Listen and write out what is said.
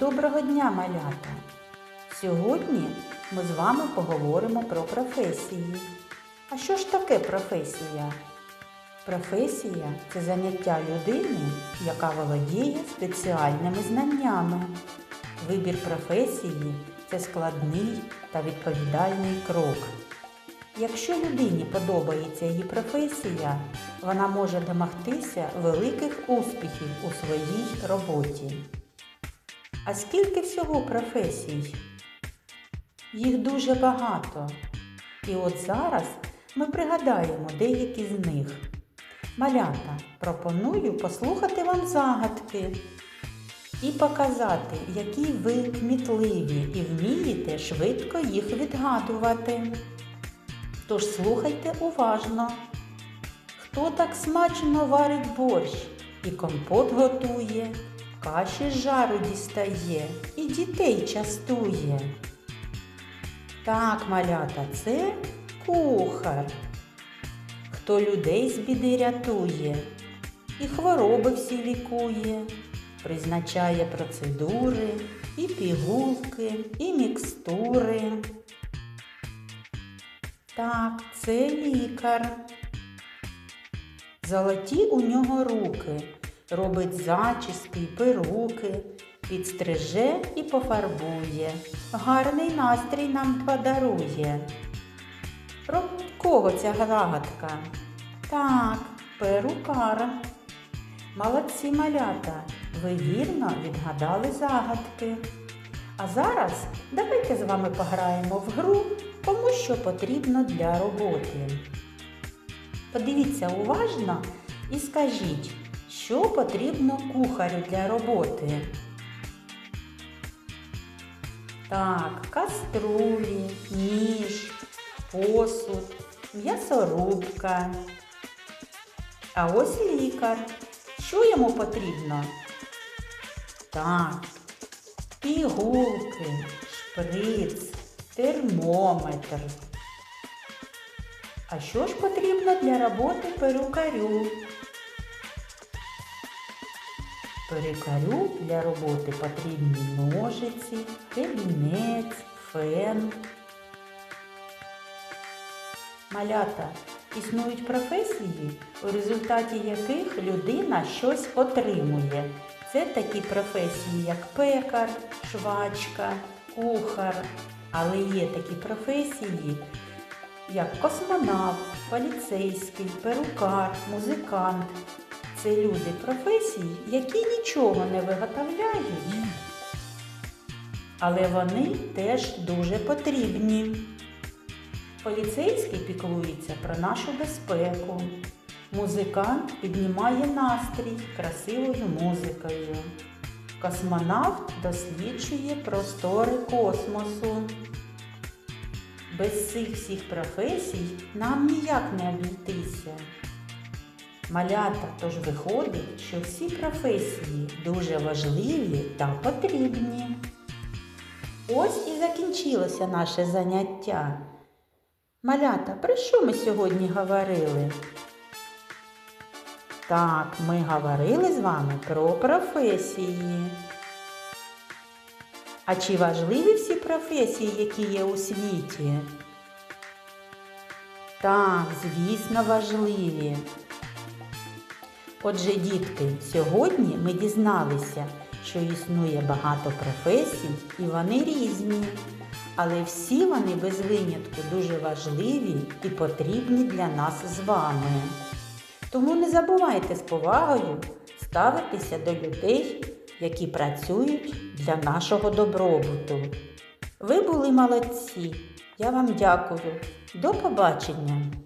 Доброго дня, малята! Сьогодні ми з вами поговоримо про професії. А що ж таке професія? Професія це заняття людини, яка володіє спеціальними знаннями. Вибір професії це складний та відповідальний крок. Якщо людині подобається її професія, вона може домогтися великих успіхів у своїй роботі. А скільки всього професій? Їх дуже багато. І от зараз ми пригадаємо деякі з них. Малята, пропоную послухати вам загадки і показати, які ви кмітливі і вмієте швидко їх відгадувати. Тож слухайте уважно. Хто так смачно варить борщ і компот готує, каші жару дістає і дітей частує? Так, малята, це кухар. Хто людей з біди рятує і хвороби всі лікує, призначає процедури, і пігулки, і мікстури. Так, це лікар. Золоті у нього руки, робить зачіски й перуки, підстриже і пофарбує, гарний настрій нам подарує. Про кого ця загадка? Так, перукар. Молодці малята, ви вірно відгадали загадки. А зараз давайте з вами пограємо в гру, кому що потрібно для роботи. Подивіться уважно і скажіть, що потрібно кухарю для роботи. Так, каструлі, ніж, посуд, м'ясорубка. А ось лікар. Що йому потрібно? Так, пігулки, шприц, термометр. А що ж потрібно для роботи перукарю? Перукарю для роботи потрібні ножиці, гребінець, фен. Малята існують професії, у результаті яких людина щось отримує. Це такі професії, як пекар, швачка, кухар. Але є такі професії, як космонавт, поліцейський, перукар, музикант. Це люди професії, які нічого не виготовляють, але вони теж дуже потрібні. Поліцейський піклується про нашу безпеку. Музикант піднімає настрій красивою музикою. Космонавт досліджує простори космосу. Без цих всіх професій нам ніяк не обійтися. Малята тож виходить, що всі професії дуже важливі та потрібні. Ось і закінчилося наше заняття. Малята, про що ми сьогодні говорили? Так, ми говорили з вами про професії. А чи важливі всі професії, які є у світі? Так, звісно, важливі. Отже, дітки, сьогодні ми дізналися, що існує багато професій і вони різні. Але всі вони без винятку дуже важливі і потрібні для нас з вами. Тому не забувайте з повагою ставитися до людей, які працюють для нашого добробуту. Ви були молодці. Я вам дякую. До побачення!